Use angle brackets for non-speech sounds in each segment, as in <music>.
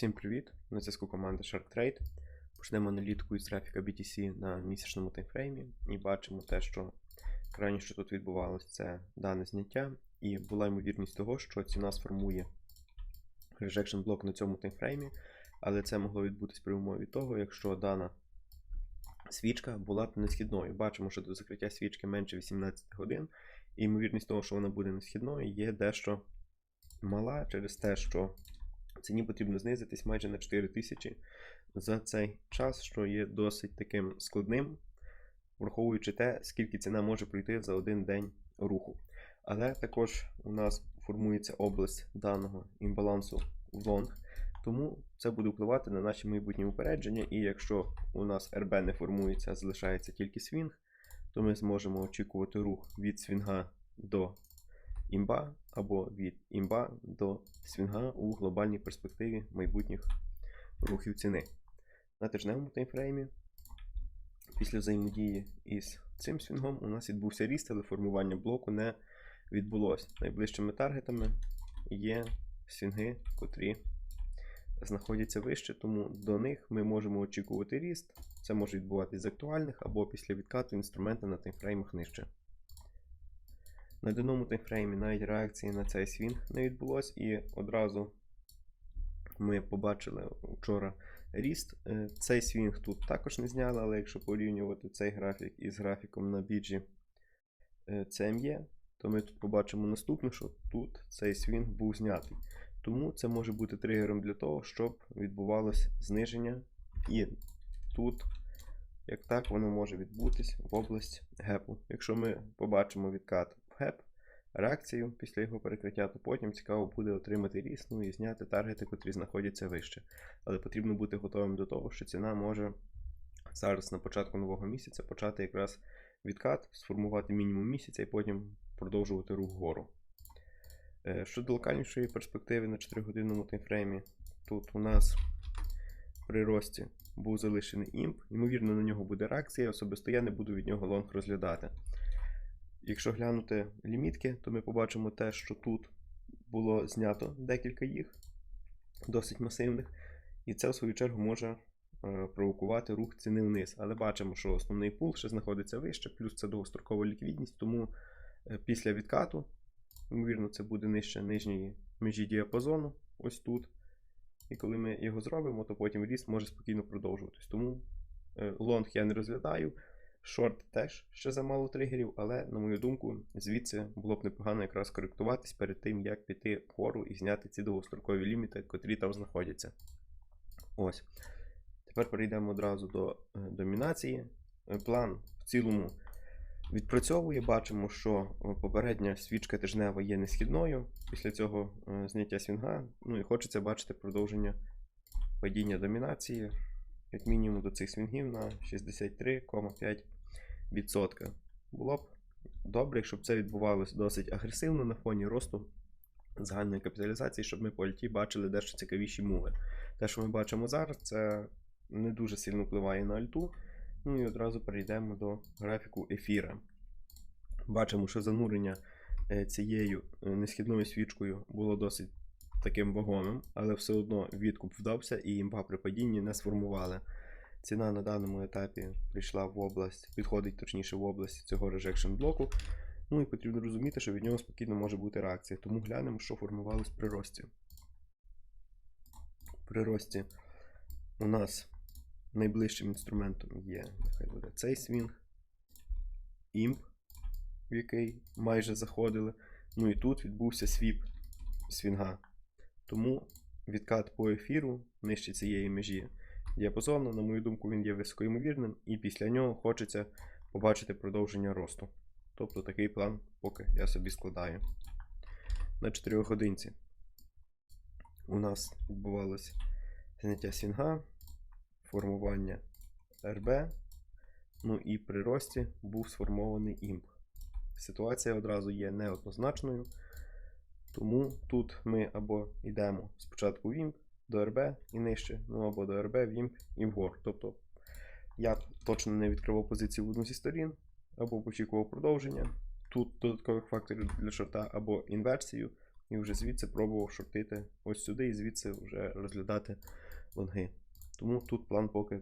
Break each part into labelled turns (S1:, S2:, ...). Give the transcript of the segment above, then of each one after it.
S1: Всім привіт! На зв'язку команда SharkTrade. Почнемо аналітику із графіка BTC на місячному таймфреймі і бачимо те, що крайніше що тут відбувалося, це дане зняття, і була ймовірність того, що ціна сформує rejection блок на цьому таймфреймі, але це могло відбутись при умові того, якщо дана свічка була б несхідною. Бачимо, що до закриття свічки менше 18 годин, і ймовірність того, що вона буде несхідною, є дещо мала через те, що ціні потрібно знизитись майже на 4 тисячі за цей час, що є досить таким складним, враховуючи те, скільки ціна може пройти за один день руху. Але також у нас формується область даного імбалансу в лонг, тому це буде впливати на наші майбутні упередження. І якщо у нас РБ не формується, а залишається тільки свінг, то ми зможемо очікувати рух від свінга до імба або від імба до свінга у глобальній перспективі майбутніх рухів ціни. На тижневому таймфреймі після взаємодії із цим свінгом у нас відбувся ріст, але формування блоку не відбулося. Найближчими таргетами є свінги, котрі знаходяться вище, тому до них ми можемо очікувати ріст. Це може відбуватися з актуальних або після відкату інструмента на таймфреймах нижче. На денному таймфреймі навіть реакції на цей свінг не відбулось, і одразу ми побачили вчора ріст. Е, цей свінг тут також не зняли, але якщо порівнювати цей графік із графіком на біджі CME, то ми тут побачимо наступне, що тут цей свінг був знятий. Тому це може бути тригером для того, щоб відбувалося зниження. І тут, як так, воно може відбутись в область гепу. Якщо ми побачимо відкат геп, реакцію після його перекриття, то потім цікаво буде отримати ріст, ну і зняти таргети, котрі знаходяться вище. Але потрібно бути готовим до того, що ціна може зараз на початку нового місяця почати якраз відкат, сформувати мінімум місяця і потім продовжувати рух вгору. Е, щодо локальнішої перспективи на 4-годинному таймфреймі, тут у нас при рості був залишений імп, ймовірно, на нього буде реакція, особисто я не буду від нього лонг розглядати. Якщо глянути лімітки, то ми побачимо те, що тут було знято декілька їх, досить масивних, і це, в свою чергу, може е, провокувати рух ціни вниз. Але бачимо, що основний пул ще знаходиться вище, плюс це довгострокова ліквідність, тому е, після відкату, ймовірно, це буде нижче нижньої межі діапазону, ось тут. І коли ми його зробимо, то потім ріст може спокійно продовжуватись. Тому е, лонг я не розглядаю. Шорт теж ще замало тригерів, але, на мою думку, звідси було б непогано якраз коректуватись перед тим, як піти вгору і зняти ці довгострокові ліміти, котрі там знаходяться. Ось. Тепер перейдемо одразу до е, домінації. Е, план в цілому відпрацьовує. Бачимо, що е, попередня свічка тижнева є несхідною після цього зняття свінга. Ну і хочеться бачити продовження падіння домінації як мінімум до цих свінгів на 63,5%. Було б добре, якщо б це відбувалося досить агресивно на фоні росту загальної капіталізації, щоб ми по альті бачили дещо цікавіші мови. Те, що ми бачимо зараз, це не дуже сильно впливає на альту. Ну і одразу перейдемо до графіку ефіра. Бачимо, що занурення е, цією е, несхідною свічкою було досить таким вагомим, але все одно відкуп вдався і імба при падінні не сформували. Ціна на даному етапі прийшла в область, підходить точніше в область цього rejection блоку. Ну і потрібно розуміти, що від нього спокійно може бути реакція. Тому глянемо, що формувалось при рості. При рості у нас найближчим інструментом є, нехай буде цей свінг, імп, в який майже заходили. Ну і тут відбувся свіп свінга. Тому відкат по ефіру нижче цієї межі діапазону, на мою думку, він є високоймовірним, і після нього хочеться побачити продовження росту. Тобто такий план поки я собі складаю. На 4 годинці у нас відбувалося зняття свінга, формування РБ, ну і при рості був сформований імп. Ситуація одразу є неоднозначною. Тому тут ми або йдемо спочатку в імп до РБ і нижче, ну або до РБ, в імп і вгор. Тобто я точно не відкривав позицію в одну зі сторін, або очікував продовження. Тут додаткових факторів для шорта або інверсію, і вже звідси пробував шортити ось сюди, і звідси вже розглядати лонги. Тому тут план поки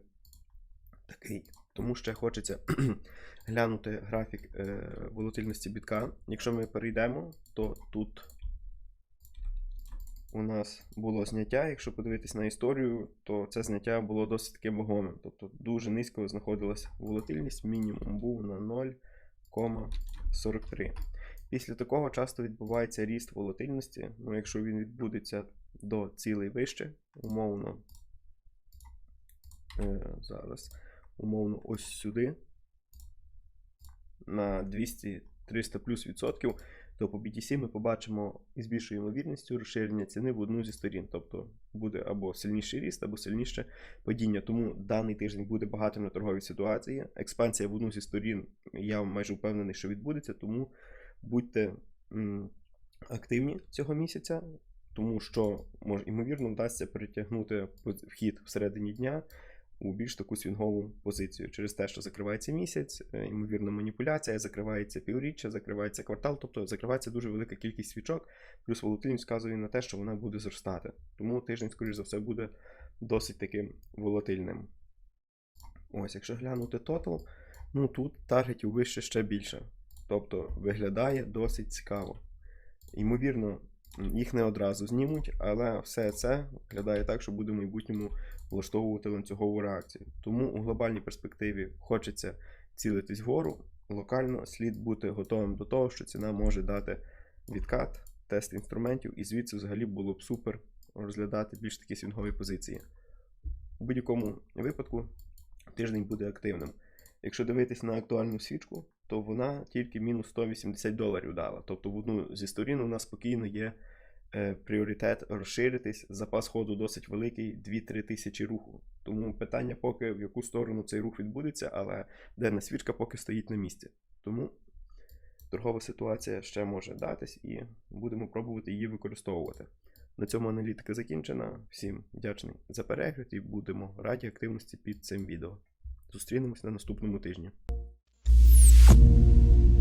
S1: такий. Тому ще хочеться <clears throat> глянути графік е, волатильності бітка. Якщо ми перейдемо, то тут у нас було зняття. Якщо подивитись на історію, то це зняття було досить таким вагомим. Тобто дуже низько знаходилася волатильність, мінімум був на 0,43. Після такого часто відбувається ріст волатильності. Ну, якщо він відбудеться до цілей вище, умовно. Е, зараз, умовно, ось сюди. На 200-300 плюс відсотків, то по BTC ми побачимо із більшою ймовірністю розширення ціни в одну зі сторін. Тобто буде або сильніший ріст, або сильніше падіння. Тому даний тиждень буде багато на торговій ситуації. Експансія в одну зі сторін, я майже впевнений, що відбудеться, тому будьте активні цього місяця, тому що може, ймовірно вдасться перетягнути поз- вхід всередині дня у більш таку свінгову позицію через те, що закривається місяць, е, ймовірно, маніпуляція, закривається півріччя, закривається квартал, тобто закривається дуже велика кількість свічок, плюс волатильність вказує на те, що вона буде зростати. Тому тиждень, скоріш за все, буде досить таким волатильним. Ось, якщо глянути тотал, ну тут таргетів вище ще більше. Тобто виглядає досить цікаво. Ймовірно, їх не одразу знімуть, але все це виглядає так, що буде в майбутньому влаштовувати ланцюгову реакцію. Тому у глобальній перспективі хочеться цілитись вгору. Локально слід бути готовим до того, що ціна може дати відкат, тест інструментів, і звідси взагалі було б супер розглядати більш такі свінгові позиції. У будь-якому випадку тиждень буде активним. Якщо дивитись на актуальну свічку, то вона тільки мінус 180 доларів дала. Тобто в одну зі сторін у нас спокійно є е, пріоритет розширитись. Запас ходу досить великий 2-3 тисячі руху. Тому питання поки в яку сторону цей рух відбудеться, але денна свічка поки стоїть на місці. Тому торгова ситуація ще може датись і будемо пробувати її використовувати. На цьому аналітика закінчена. Всім вдячний за перегляд і будемо раді активності під цим відео. Зустрінемось на наступному тижні.